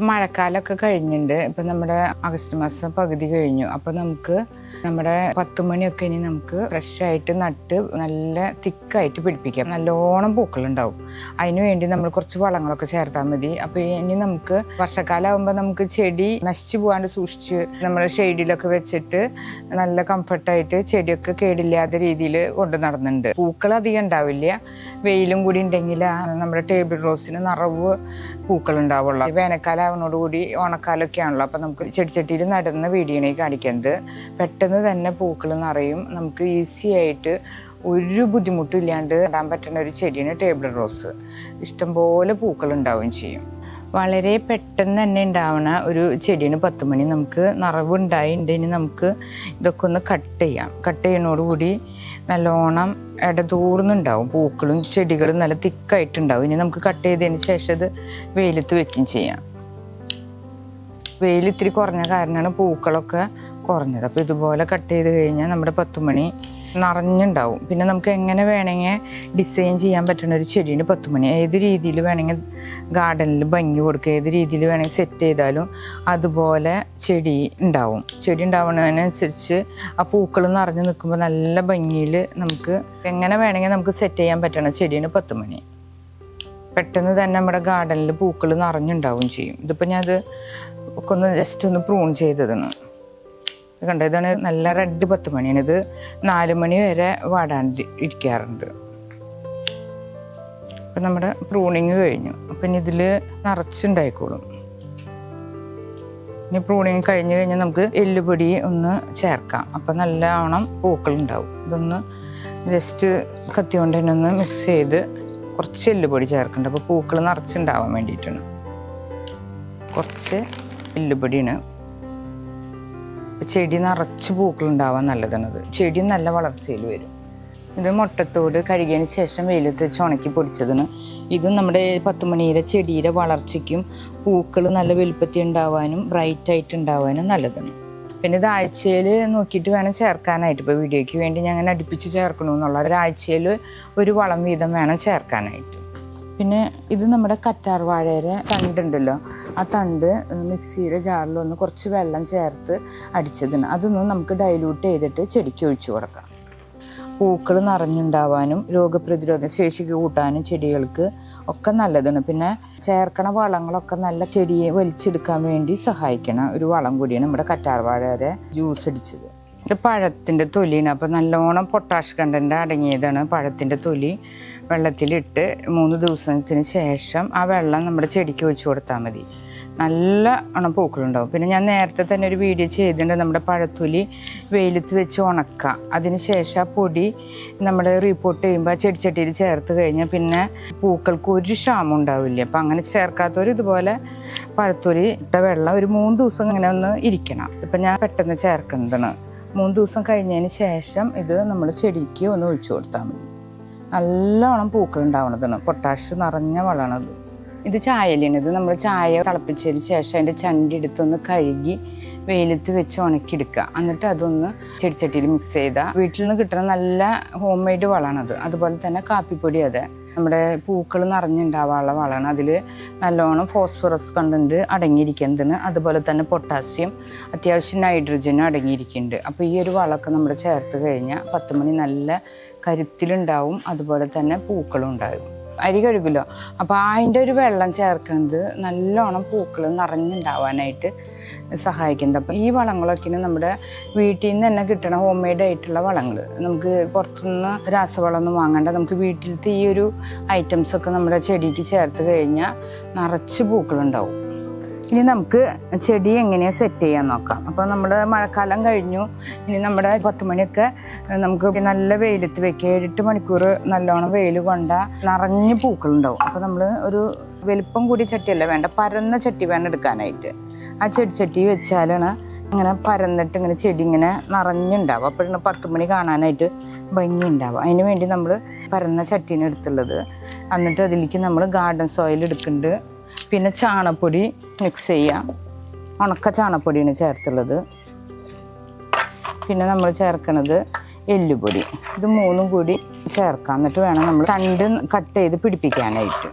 ഇപ്പം മഴക്കാലമൊക്കെ കഴിഞ്ഞിട്ടുണ്ട് ഇപ്പം നമ്മുടെ ആഗസ്റ്റ് മാസം പകുതി കഴിഞ്ഞു. അപ്പം നമുക്ക് നമ്മുടെ പത്ത് മണിയൊക്കെ ഇനി നമുക്ക് ഫ്രഷ് ആയിട്ട് നട്ട് നല്ല തിക്കായിട്ട് പിടിപ്പിക്കാം. നല്ലോണം പൂക്കളുണ്ടാവും. അതിനു വേണ്ടി നമ്മൾ കുറച്ച് വളങ്ങളൊക്കെ ചേർത്താൽ മതി. അപ്പോൾ ഇനി നമുക്ക് വർഷക്കാലം ആകുമ്പോൾ നമുക്ക് ചെടി നശിച്ചു പോകാണ്ട് സൂക്ഷിച്ച് നമ്മുടെ ഷെയ്ഡിലൊക്കെ വെച്ചിട്ട് നല്ല കംഫർട്ടായിട്ട് ചെടിയൊക്കെ കേടില്ലാത്ത രീതിയിൽ കൊണ്ട് നടന്നുണ്ട് പൂക്കൾ അധികം ഉണ്ടാവില്ല. വെയിലും കൂടി ഉണ്ടെങ്കിൽ നമ്മുടെ ടേബിൾ റോസിന് നിറവ് പൂക്കൾ ഉണ്ടാവുള്ളൂ വേനൽക്കാലം ആവുന്നതോടുകൂടി ഓണക്കാലമൊക്കെ ആണല്ലോ അപ്പം നമുക്ക് ചെടിച്ചട്ടിയിൽ നടുന്ന വീഡിയോണി കാണിക്കുന്നത്. പെട്ടെന്ന് തന്നെ പൂക്കൾ നിറയും. നമുക്ക് ഈസി ആയിട്ട് ഒരു ബുദ്ധിമുട്ടും ഇല്ലാണ്ട് നടാൻ പറ്റുന്ന ഒരു ചെടിയാണ് ടേബിൾ റോസ്. ഇഷ്ടംപോലെ പൂക്കൾ ഉണ്ടാവുകയും ചെയ്യും. വളരെ പെട്ടെന്ന് തന്നെ ഉണ്ടാവുന്ന ഒരു ചെടിയാണ് പത്ത് മണി നമുക്ക് നിറവ് ഇനി നമുക്ക് ഇതൊക്കെ ഒന്ന് കട്ട് ചെയ്യാം. കട്ട് ചെയ്യുന്നതോടുകൂടി നല്ലോണം ഇടതൂർന്നുണ്ടാവും പൂക്കളും ചെടികളും നല്ല തിക്കായിട്ടുണ്ടാവും. ഇനി നമുക്ക് കട്ട് ചെയ്തതിന് ശേഷം ഇത് വെയിലത്ത് വെക്കുകയും ചെയ്യാം. വെയിൽ ഇത്തിരി കുറഞ്ഞ കാരണമാണ് പൂക്കളൊക്കെ കുറഞ്ഞത്. അപ്പോൾ ഇതുപോലെ കട്ട് ചെയ്ത് കഴിഞ്ഞാൽ നമ്മുടെ പത്തുമണി നിറഞ്ഞുണ്ടാവും. പിന്നെ നമുക്ക് എങ്ങനെ വേണമെങ്കിൽ ഡിസൈൻ ചെയ്യാൻ പറ്റുന്ന ഒരു ചെടീന്റെ പത്തുമണി ഏത് രീതിയിൽ വേണമെങ്കിൽ ഗാർഡനിൽ ഭംഗി കൊടുക്കുക ഏത് രീതിയിൽ വേണമെങ്കിൽ സെറ്റ് ചെയ്താലും അതുപോലെ ചെടി ഉണ്ടാവും. ചെടി ഉണ്ടാവുന്നതിനനുസരിച്ച് ആ പൂക്കൾ നിറഞ്ഞു നിൽക്കുമ്പോൾ നല്ല ഭംഗിയിൽ നമുക്ക് എങ്ങനെ വേണമെങ്കിൽ നമുക്ക് സെറ്റ് ചെയ്യാൻ പറ്റണം ചെടീന് പത്തുമണി. പെട്ടെന്ന് തന്നെ നമ്മുടെ ഗാർഡനിൽ പൂക്കൾ നിറഞ്ഞുണ്ടാവും ചെയ്യും. ഇതിപ്പോൾ ഞാനത് ഒക്കെ ഒന്ന് ജസ്റ്റ് ഒന്ന് പ്രൂൺ ചെയ്തതാണ്. കണ്ടോ? ഇതാണ് നല്ല റെഡ് പത്ത് മണിയാണ്. ഇത് നാല് മണി വരെ വാടാണ്ട് ഇരിക്കാറുണ്ട്. അപ്പം നമ്മുടെ പ്രൂണിങ് കഴിഞ്ഞു. അപ്പം ഇനി ഇതിൽ നിറച്ചുണ്ടായിക്കോളും. ഇനി പ്രൂണിങ് കഴിഞ്ഞു കഴിഞ്ഞാൽ നമുക്ക് എല്ലുപൊടി ഒന്ന് ചേർക്കാം. അപ്പം നല്ലവണ്ണം പൂക്കളുണ്ടാവും. ഇതൊന്ന് ജസ്റ്റ് കത്തി കൊണ്ട് തന്നെ ഒന്ന് മിക്സ് ചെയ്ത് കുറച്ച് എല്ലുപൊടി ചേർക്കണ്ട. അപ്പോൾ പൂക്കൾ നിറച്ചുണ്ടാവാൻ വേണ്ടിയിട്ടാണ്. കുറച്ച് എല്ലുപൊടിയാണ് ചെടി നിറച്ച് പൂക്കളുണ്ടാവാൻ നല്ലതാണത് ചെടി നല്ല വളർച്ചയിൽ വരും. ഇത് മുട്ടത്തോട് കഴുകിയതിന് ശേഷം വെയിലത്ത് വെച്ച് ഉണക്കി പൊടിച്ചതാണ് ഇതും നമ്മുടെ പത്തുമണിയിലെ ചെടിയുടെ വളർച്ചയ്ക്കും പൂക്കൾ നല്ല വലുപ്പത്തിൽ ഉണ്ടാവാനും ബ്രൈറ്റ് ആയിട്ട് ഉണ്ടാവാനും നല്ലതാണ്. പിന്നെ ഇത് ആഴ്ചയിൽ നോക്കിയിട്ട് വേണം ചേർക്കാനായിട്ട്. ഇപ്പോൾ വീഡിയോയ്ക്ക് വേണ്ടി ഞാൻ അങ്ങനെ അടുപ്പിച്ച് ചേർക്കണമെന്നുള്ള ഒരാഴ്ചയിൽ ഒരു വളം വീതം വേണം ചേർക്കാനായിട്ട്. പിന്നെ ഇത് നമ്മുടെ കറ്റാർ വാഴയുടെ തണ്ടുണ്ടല്ലോ. ആ തണ്ട് മിക്സിയുടെ ജാറിലൊന്ന് കുറച്ച് വെള്ളം ചേർത്ത് അടിച്ചതിന്. അതൊന്ന് നമുക്ക് ഡൈല്യൂട്ട് ചെയ്തിട്ട് ചെടിക്ക് ഒഴിച്ചു കൊടുക്കാം. പൂക്കൾ നിറഞ്ഞുണ്ടാവാനും രോഗപ്രതിരോധ ശേഷി കൂട്ടാനും ചെടികൾക്ക് ഒക്കെ നല്ലതാണ്. പിന്നെ ചേർക്കണ വളങ്ങളൊക്കെ നല്ല ചെടിയെ വലിച്ചെടുക്കാൻ വേണ്ടി സഹായിക്കണ ഒരു വളം കൂടിയാണ് നമ്മുടെ കറ്റാർ വാഴയുടെ ജ്യൂസ് അടിച്ചത്. പഴത്തിന്റെ തൊലിയാണ്. അപ്പോൾ നല്ലോണം പൊട്ടാഷ് കണ്ടന്റ് അടങ്ങിയതാണ് പഴത്തിന്റെ തൊലി. വെള്ളത്തിലിട്ട് മൂന്ന് ദിവസത്തിന് ശേഷം ആ വെള്ളം നമ്മുടെ ചെടിക്ക് ഒഴിച്ചു കൊടുത്താൽ മതി. നല്ല ഉണം പൂക്കളുണ്ടാവും. പിന്നെ ഞാൻ നേരത്തെ തന്നെ ഒരു വീഡിയോ ചെയ്തിട്ടുണ്ട് നമ്മുടെ പഴത്തൊലി വെയിലത്ത് വെച്ച് ഉണക്കുക അതിന് ശേഷം ആ പൊടി നമ്മൾ റിപ്പോർട്ട് ചെയ്യുമ്പോൾ ആ ചെടിച്ചട്ടിയിൽ ചേർത്ത് കഴിഞ്ഞാൽ പിന്നെ പൂക്കൾക്ക് ഒരു ക്ഷാമം ഉണ്ടാവില്ല. അപ്പം അങ്ങനെ ചേർക്കാത്തവർ ഇതുപോലെ പഴത്തൊലി ഇട്ട വെള്ളം ഒരു മൂന്ന് ദിവസം ഇങ്ങനെ ഒന്ന് ഇരിക്കണം. ഇപ്പം ഞാൻ പെട്ടെന്ന് ചേർക്കുന്നതാണ്. മൂന്ന് ദിവസം കഴിഞ്ഞതിന് ശേഷം ഇത് നമ്മൾ ചെടിക്ക് ഒന്ന് ഒഴിച്ചു കൊടുത്താൽ മതി. നല്ലോണം പൂക്കൾ ഉണ്ടാവണതാണ്. പൊട്ടാഷ് നിറഞ്ഞ വളമാണത്. ഇത് ചായലാണ് ഇത് നമ്മൾ ചായ തിളപ്പിച്ചതിന് ശേഷം അതിന്റെ ചണ്ടി എടുത്തൊന്ന് കഴുകി വെയിലത്ത് വെച്ച് ഉണക്കിയെടുക്കുക. എന്നിട്ട് അതൊന്ന് ചെടിച്ചട്ടിയിൽ മിക്സ് ചെയ്താൽ വീട്ടിൽ നിന്ന് കിട്ടുന്ന നല്ല ഹോം മെയ്ഡ് വളമാണത്. അതുപോലെ തന്നെ കാപ്പിപ്പൊടി അതെ. നമ്മുടെ പൂക്കൾ നിറഞ്ഞുണ്ടാവാനുള്ള വളമാണ്. അതിൽ നല്ലോണം ഫോസ്ഫറസ് കണ്ടന്റ് അടങ്ങിയിരിക്കുന്നതിന് അതുപോലെ തന്നെ പൊട്ടാസ്യം അത്യാവശ്യം നൈട്രജനും അടങ്ങിയിരിക്കുന്നുണ്ട് അപ്പോൾ ഈ ഒരു വളമൊക്കെ നമ്മൾ ചേർത്ത് കഴിഞ്ഞാൽ പത്ത് മണി നല്ല കരുത്തിലുണ്ടാവും അതുപോലെ തന്നെ പൂക്കളും ഉണ്ടാകും. അരി കഴുകുമല്ലോ? അപ്പോൾ അതിന്റെ ഒരു വെള്ളം ചേർക്കുന്നത് നല്ലോണം പൂക്കൾ നിറഞ്ഞുണ്ടാവാനായിട്ട് സഹായിക്കുന്നത് അപ്പം ഈ വളങ്ങളൊക്കെ നമ്മുടെ വീട്ടിൽ നിന്ന് തന്നെ കിട്ടണ ഹോം മെയ്ഡ് ആയിട്ടുള്ള വളങ്ങൾ നമുക്ക് പുറത്തുനിന്ന് രാസവളമൊന്നും വാങ്ങണ്ട. നമുക്ക് വീട്ടിലത്തെ ഈ ഒരു ഐറ്റംസ് ഒക്കെ നമ്മുടെ ചെടിക്ക് ചേർത്ത് കഴിഞ്ഞാൽ നിറച്ച് പൂക്കളുണ്ടാവും. ഇനി നമുക്ക് ചെടി എങ്ങനെയാണ് സെറ്റ് ചെയ്യാൻ നോക്കാം. അപ്പോൾ നമ്മുടെ മഴക്കാലം കഴിഞ്ഞു. ഇനി നമ്മുടെ പത്ത് മണിയൊക്കെ നമുക്ക് നല്ല വെയിലത്ത് വെക്കുക. ഏഴെട്ട് മണിക്കൂർ നല്ലോണം വെയിൽ കൊണ്ട നിറഞ്ഞ് പൂക്കളുണ്ടാവും. അപ്പോൾ നമ്മൾ ഒരു വലിപ്പം കൂടിയ ചട്ടിയല്ല വേണ്ട പരന്ന ചട്ടി വേണം എടുക്കാനായിട്ട്. ആ ചെടി ചട്ടി വെച്ചാലാണ് ഇങ്ങനെ പരന്നിട്ട് ഇങ്ങനെ ചെടി ഇങ്ങനെ നിറഞ്ഞുണ്ടാവും അപ്പോഴാണ് പത്ത് മണി കാണാനായിട്ട് ഭംഗി ഉണ്ടാവും അതിന് വേണ്ടി നമ്മൾ പരന്ന ചട്ടീനെ എടുത്തുള്ളത്. എന്നിട്ട് അതിലേക്ക് നമ്മൾ ഗാർഡൻ സോയിൽ എടുക്കുന്നുണ്ട്. പിന്നെ ചാണപ്പൊടി മിക്സ് ചെയ്യാം. ഉണക്ക ചാണപ്പൊടിയാണ് ചേർത്തുള്ളത്. പിന്നെ നമ്മൾ ചേർക്കണത് എല്ലുപൊടി. ഇത് മൂന്നും കൂടി ചേർക്കാം. എന്നിട്ട് വേണം നമ്മൾ തണ്ട് കട്ട് ചെയ്ത് പിടിപ്പിക്കാനായിട്ട്.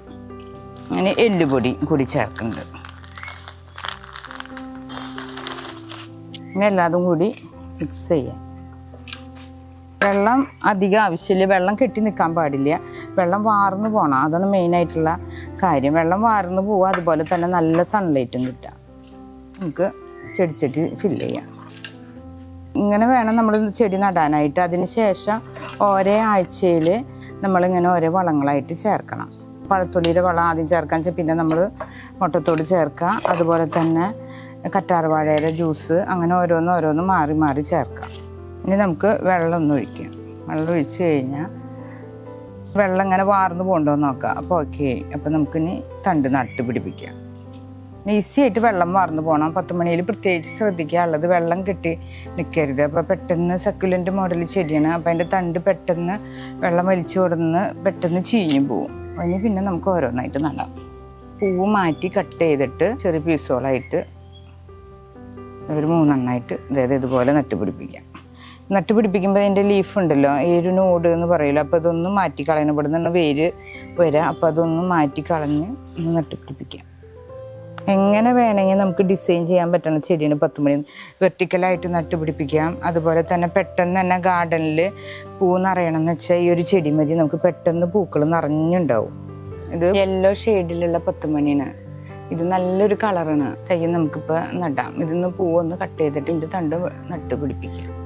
അങ്ങനെ എല്ലുപൊടി കൂടി ചേർക്കുന്നുണ്ട് പിന്നെ എല്ലാതും കൂടി മിക്സ് ചെയ്യാം. വെള്ളം അധികം ആവശ്യമില്ല. വെള്ളം കെട്ടി നിൽക്കാൻ പാടില്ല. വെള്ളം വാർന്നു പോകണം അതാണ് മെയിനായിട്ടുള്ള കാര്യം വെള്ളം വാർന്നു പോവുക അതുപോലെ തന്നെ നല്ല സൺലൈറ്റും കിട്ടുക നമുക്ക് ചെടിച്ചട്ടി ഫില്ല് ചെയ്യാം. ഇങ്ങനെ വേണം നമ്മൾ ചെടി നടാനായിട്ട്. അതിന് ശേഷം ഓരോ ആഴ്ചയിൽ നമ്മളിങ്ങനെ ഓരോ വളങ്ങളായിട്ട് ചേർക്കണം. പഴത്തൊലിയുടെ വളം ആദ്യം ചേർക്കാൻ വെച്ചാൽ പിന്നെ നമ്മൾ മുട്ടത്തോട് ചേർക്കുക. അതുപോലെ തന്നെ കറ്റാർവാഴയുടെ ജ്യൂസ് അങ്ങനെ ഓരോന്ന് ഓരോന്ന് മാറി മാറി ചേർക്കാം ഇനി നമുക്ക് വെള്ളം ഒന്ന് ഒഴിക്കാം. വെള്ളം ഒഴിച്ച് കഴിഞ്ഞാൽ വെള്ളം ഇങ്ങനെ വാർന്ന് പോകണ്ടോ നോക്കാം. അപ്പോൾ ഓക്കെ അപ്പോൾ നമുക്കിനി തണ്ട് നട്ട് പിടിപ്പിക്കാം. ഈസി ആയിട്ട് വെള്ളം വാർന്നു പോകണം പത്ത് മണിയിൽ പ്രത്യേകിച്ച് ശ്രദ്ധിക്കാനുള്ളത് വെള്ളം കിട്ടി നിൽക്കരുത് അപ്പോൾ പെട്ടെന്ന് സക്കുലന്റ് മോഡൽ ചെടിയാണ്. അപ്പോൾ അതിന്റെ തണ്ട് പെട്ടെന്ന് വെള്ളം വലിച്ചു കൊടുന്ന് പെട്ടെന്ന് ചീഞ്ഞു പോവും. അതിന് പിന്നെ നമുക്ക് ഓരോന്നായിട്ട് നടാം. പൂവ് മാറ്റി കട്ട് ചെയ്തിട്ട് ചെറിയ പീസുകളായിട്ട് ഒരു മൂന്നെണ്ണമായിട്ട് അതായത് ഇതുപോലെ നട്ടുപിടിപ്പിക്കാം. നട്ടുപിടിപ്പിക്കുമ്പോൾ അതിന്റെ ലീഫ് ഉണ്ടല്ലോ ഏരുനോട് എന്ന് പറയില്ല അപ്പോൾ അതൊന്നും മാറ്റി കളയണം. ഇവിടെ നിന്ന് വേര് വരാം അപ്പോൾ അതൊന്നും മാറ്റി കളഞ്ഞ് നട്ടുപിടിപ്പിക്കാം. എങ്ങനെ വേണമെങ്കിൽ നമുക്ക് ഡിസൈൻ ചെയ്യാൻ പറ്റുന്ന ചെടിയാണ് പത്ത് മണി വെർട്ടിക്കലായിട്ട് നട്ടുപിടിപ്പിക്കാം. അതുപോലെ തന്നെ പെട്ടെന്ന് തന്നെ ഗാർഡനിൽ പൂ നിറയണം എന്ന് വെച്ചാൽ ഈ ഒരു ചെടി മതി നമുക്ക് പെട്ടെന്ന് പൂക്കൾ നിറഞ്ഞുണ്ടാവും. ഇത് യെല്ലോ ഷെയ്ഡിലുള്ള പത്ത് മണിയാണ് ഇത് നല്ലൊരു കളറാണ് തൈ നമുക്കിപ്പോൾ നടാം. ഇതിന്ന് പൂവൊന്ന് കട്ട് ചെയ്തിട്ട് ഇതിന്റെ തണ്ട് നട്ട് പിടിപ്പിക്കാം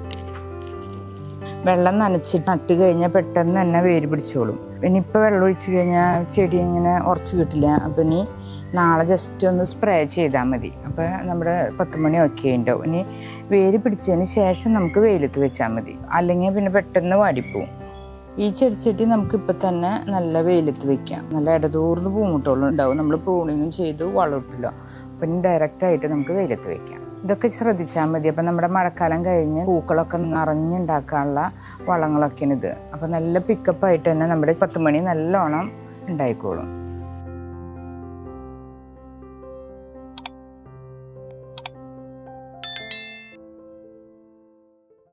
വെള്ളം നനച്ച് നട്ട് കഴിഞ്ഞാൽ പെട്ടെന്ന് തന്നെ വേര് പിടിച്ചോളും. പിന്നെ ഇപ്പോൾ വെള്ളം ഒഴിച്ചു കഴിഞ്ഞാൽ ചെടി ഇങ്ങനെ ഉറച്ചു കിട്ടില്ല. അപ്പം ഇനി നാളെ ജസ്റ്റ് ഒന്ന് സ്പ്രേ ചെയ്താൽ മതി. അപ്പോൾ നമ്മുടെ പത്ത് മണി ഒക്കെ ഉണ്ടാവും. ഇനി വേര് പിടിച്ചതിന് ശേഷം നമുക്ക് വെയിലത്ത് വെച്ചാൽ മതി. അല്ലെങ്കിൽ പിന്നെ പെട്ടെന്ന് വാടിപ്പോവും. ഈ ചെടിച്ചട്ടി നമുക്ക് ഇപ്പം തന്നെ നല്ല വെയിലത്ത് വെക്കാം. നല്ല ഇടതൂർന്ന് പൂമുട്ടോളം ഉണ്ടാവും. നമ്മൾ പ്രൂണിങ്ങും ചെയ്ത് വളമിട്ടില്ല അപ്പം ഡയറക്റ്റ് ആയിട്ട് നമുക്ക് വെയിലത്ത് വെക്കാം. ഇതൊക്കെ ശ്രദ്ധിച്ചാൽ മതി. അപ്പം നമ്മുടെ മഴക്കാലം കഴിഞ്ഞ് പൂക്കളൊക്കെ നിറഞ്ഞുണ്ടാക്കാനുള്ള വളങ്ങളൊക്കെയാണിത് അപ്പം നല്ല പിക്കപ്പായിട്ട് തന്നെ നമ്മുടെ പത്ത് മണി നല്ലോണം ഉണ്ടായിക്കോളും.